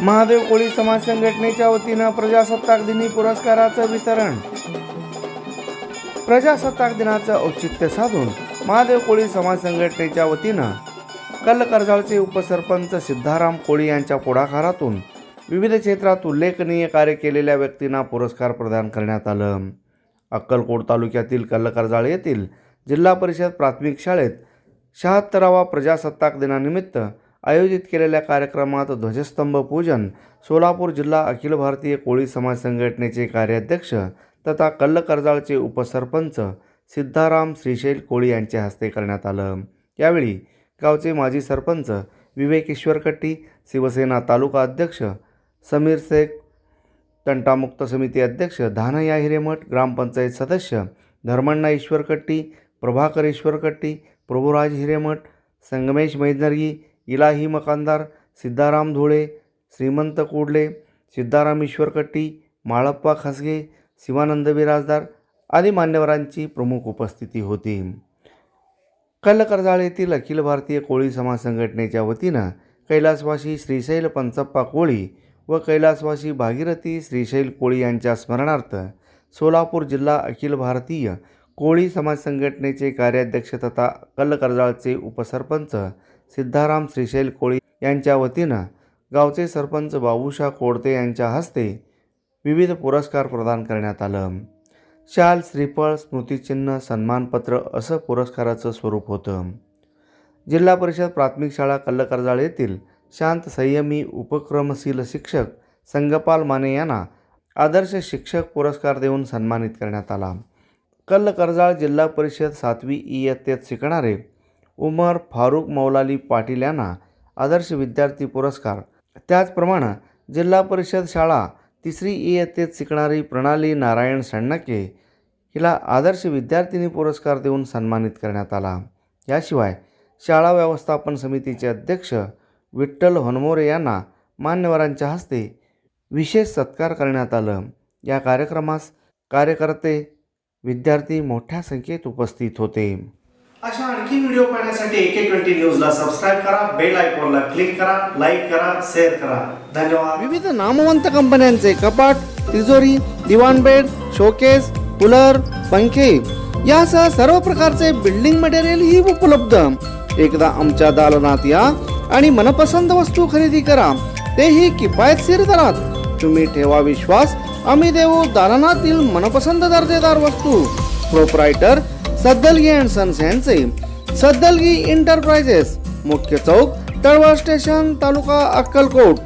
महादेव कोळी समाज संघटनेच्या वतीनं प्रजासत्ताक दिनी पुरस्काराचं वितरण. प्रजासत्ताक दिनाचं औचित्य साधून महादेव कोळी समाज संघटनेच्या वतीनं कल्लकर्जाळचे उपसरपंच सिद्धाराम कोळी यांच्या पुढाकारातून विविध क्षेत्रात उल्लेखनीय कार्य केलेल्या व्यक्तींना पुरस्कार प्रदान करण्यात आलं. अक्कलकोट तालुक्यातील कल्लकर्जाळ येथील जिल्हा परिषद प्राथमिक शाळेत शहात्तरावा प्रजासत्ताक दिनानिमित्त आयोजित केलेल्या कार्यक्रमात ध्वजस्तंभ पूजन सोलापूर जिल्हा अखिल भारतीय कोळी समाज संघटनेचे कार्याध्यक्ष तथा कल्लकर्जाळचे उपसरपंच सिद्धाराम श्रीशैल कोळी यांच्या हस्ते करण्यात आलं. यावेळी गावचे माजी सरपंच विवेक ईश्वरकट्टी शिवसेना तालुका अध्यक्ष समीर शेख तंटामुक्त समिती अध्यक्ष धानया हिरेमठ ग्रामपंचायत सदस्य धर्मण्णा ईश्वरकट्टी प्रभाकर ईश्वरकट्टी प्रभुराज हिरेमठ संगमेश मैदनर्गी इलाही मकानदार सिद्धाराम धुळे श्रीमंत कुडले सिद्धाराम ईश्वरकट्टी माळप्पा खासगे शिवानंद बिराजदार आदी मान्यवरांची प्रमुख उपस्थिती होती. कलकरजाळ येथील अखिल भारतीय कोळी समाज संघटनेच्या वतीनं कैलासवासी श्रीशैल पंचप्पा कोळी व कैलासवासी भागीरथी श्रीशैल कोळी यांच्या स्मरणार्थ सोलापूर जिल्हा अखिल भारतीय कोळी समाज संघटनेचे कार्याध्यक्ष तथा कलकरजाळचे उपसरपंच सिद्धाराम श्रीशैल कोळी यांच्या वतीनं गावचे सरपंच बाबूशा कोडते यांच्या हस्ते विविध पुरस्कार प्रदान करण्यात आलं. शाल श्रीफळ स्मृतिचिन्ह सन्मानपत्र असं पुरस्काराचं स्वरूप होतं. जिल्हा परिषद प्राथमिक शाळा कल्लकर्जाळ येथील शांत संयमी उपक्रमशील शिक्षक संगपाल माने यांना आदर्श शिक्षक पुरस्कार देऊन सन्मानित करण्यात आला. कल्लकर्जाळ जिल्हा परिषद सातवी इयत्तेत शिकणारे उमर फारुक मौलाली पाटील यांना आदर्श विद्यार्थी पुरस्कार. त्याचप्रमाणे जिल्हा परिषद शाळा तिसरी इयत्तेत शिकणारी प्रणाली नारायण सण्णके हिला आदर्श विद्यार्थिनी पुरस्कार देऊन सन्मानित करण्यात आला. याशिवाय शाळा व्यवस्थापन समितीचे अध्यक्ष विठ्ठल हनमोरे यांना मान्यवरांच्या हस्ते विशेष सत्कार करण्यात आलं. या कार्यक्रमास कार्यकर्ते विद्यार्थी मोठ्या संख्येत उपस्थित होते. अशा आणखी व्हिडिओ पाहण्यासाठी एके ट्वेंटी न्यूजला सबस्क्राईब करा बेल आयकॉनला क्लिक करा लाईक करा शेअर करा. धन्यवाद. विविध नामवंत कंपन्यांचे कपाट तिजोरी दिवाण बेड शोकेस कूलर पंखे यासह सर्व प्रकारचे बिल्डिंग मटेरियल ही उपलब्ध. एकदा आमच्या दालनात या आणि मनपसंत वस्तू खरेदी करा. तेही किफायतशीर दरात. तुम्ही ठेवा विश्वास. आम्ही देऊ दालनातील मनपसंत दर्जेदार वस्तू. प्रोपरायटर सद्दलगी अँड सन्स यांचे सद्दलगी इंटरप्राइजेस मुख्य चौक तळवळ स्टेशन तालुका अक्कलकोट.